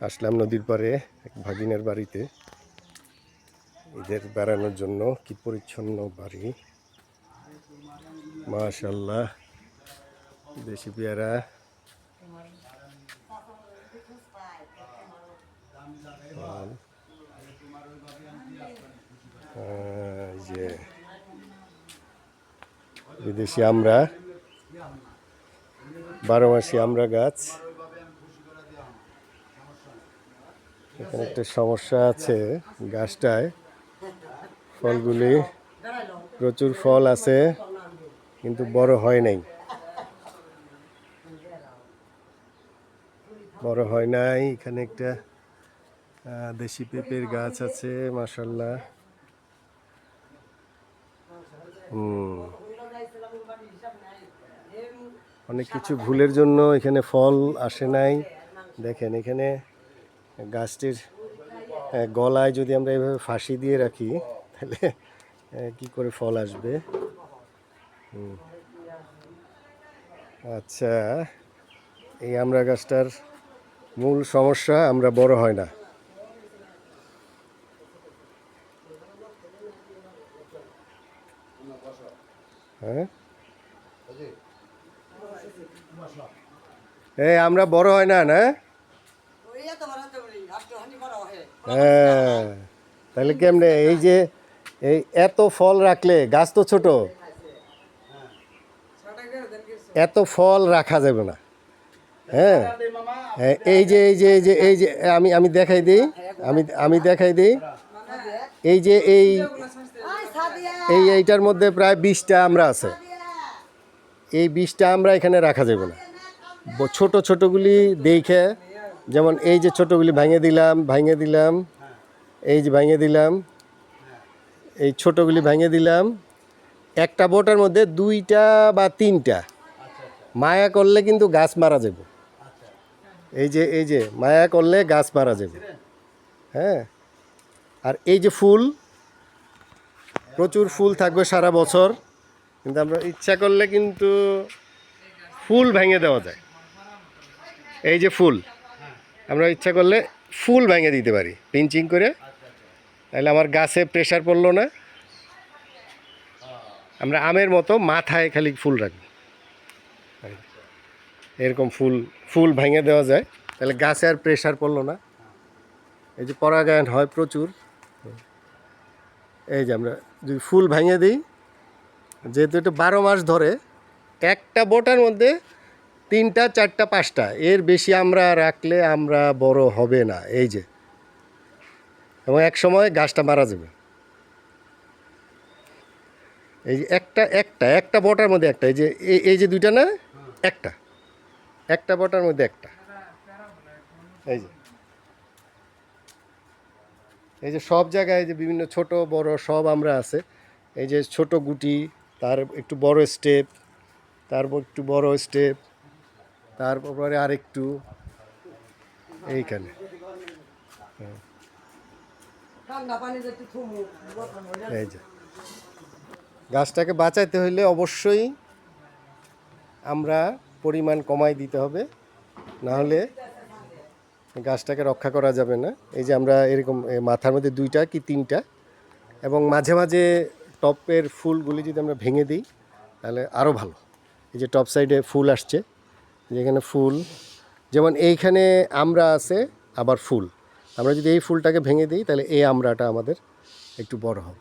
আসলাম নদীর পাড়ে এক ভাগিনের বাড়িতে। এদের বেড়ানোর জন্য কি পরিচ্ছন্ন বাড়ি? মাশাল্লাহ দেশি পেয়ারা। যে বিদেশি আমরা বারো মাসি আমরা গাছ। এখানে একটা সমস্যা আছে গাছটায়। ফলগুলি প্রচুর ফল আছে, কিন্তু বড় হয় নাই। বড় হয় নাই, এখানে একটা দেশি পেঁপের গাছ আছে মাসাল্লাহ অনেক কিছু ভুলের জন্য এখানে ফল আসে নাই। দেখেন এখানে গাছটির গলায় যদি আমরা এভাবে ফাঁসি দিয়ে রাখি, তাহলে কি করে ফল আসবে। আচ্ছা এই আমরা গাছটার মূল সমস্যা, আমরা বড় হয় না। হ্যাঁ? এই, আমরা বড় হয় না না? হ্যাঁ তাহলে কেমনে? এই যে এই এত ফল রাখলে গাছ তো ছোট। এত ফল রাখা যাবে না। হ্যাঁ হ্যাঁ, এই যে এই যে এই যে এই যে আমি আমি দেখাই দিই আমি আমি দেখাই দিই। এই যে এই এই এইটার মধ্যে প্রায় বিশটা আমরা আছে। এই বিশটা আমরা এখানে রাখা যাবে না। ছোট ছোটগুলি দেখে যেমন এই যে ছোটগুলি ভেঙে দিলাম ভেঙে দিলাম, এই যে ভেঙে দিলাম, এই ছোটগুলি ভেঙে দিলাম। একটা বোটার মধ্যে দুইটা বা তিনটা। মায়া করলে কিন্তু গাছ মারা যাবে। এই যে এই যে, মায়া করলে গাছ মারা যাবে। হ্যাঁ? আর এই যে ফুল, প্রচুর ফুল থাকবে সারা বছর। কিন্তু আমরা ইচ্ছা করলে কিন্তু ফুল ভেঙে দেওয়া যায়। এই যে ফুল। আমরা ইচ্ছা করলে ফুল ভেঙে দিতে পারি, পিঞ্চিং করে। তাহলে আমার গাছে প্রেশার পড়ল না। আমরা আমের মতো মাথায় খালি ফুল রাখব। এরকম ফুল ফুল ভেঙে দেওয়া যায়। তাহলে গাছে আর প্রেশার পড়ল না। এই যে পরাগায়ন হয় প্রচুর। এই যে আমরা যদি ফুল ভেঙে দিই, যেহেতু এটা বারো মাস ধরে, একটা বোটার মধ্যে তিনটা, চারটা, পাঁচটা। এর বেশি আমরা রাখলে আমরা বড় হবে না, এই যে। এবং এক সময় গাছটা মারা যাবে। এই যে একটা একটা একটা বটার মধ্যে একটা। এই যে এই যে দুইটা না? একটা। একটা বটার মধ্যে একটা। এই যে। এই যে সব জায়গায় যে বিভিন্ন ছোট, বড় সব আমরা আছে। এই যে ছোট গুটি, তার একটু বড় স্টেপ তারপর একটু বড় স্টেপ তারপরে আরেকটু এইখানে। এই যে। গাছটাকে বাঁচাইতে হইলে অবশ্যই আমরা পরিমাণ কমাই দিতে হবে না হলে গাছটাকে রক্ষা করা যাবে না। এই যে আমরা এরকম মাথার মধ্যে দুইটা কি তিনটা এবং মাঝে মাঝে টপের ফুলগুলি যদি আমরা ভেঙে দিই তাহলে আরও ভালো। এই যে টপ সাইডে ফুল আসছে যেখানে ফুল, যেমন এইখানে আমরা আছে, আবার ফুল। আমরা যদি এই ফুলটাকে ভেঙে দিই, তাহলে এই আমরাটা আমাদের একটু বড় হবে।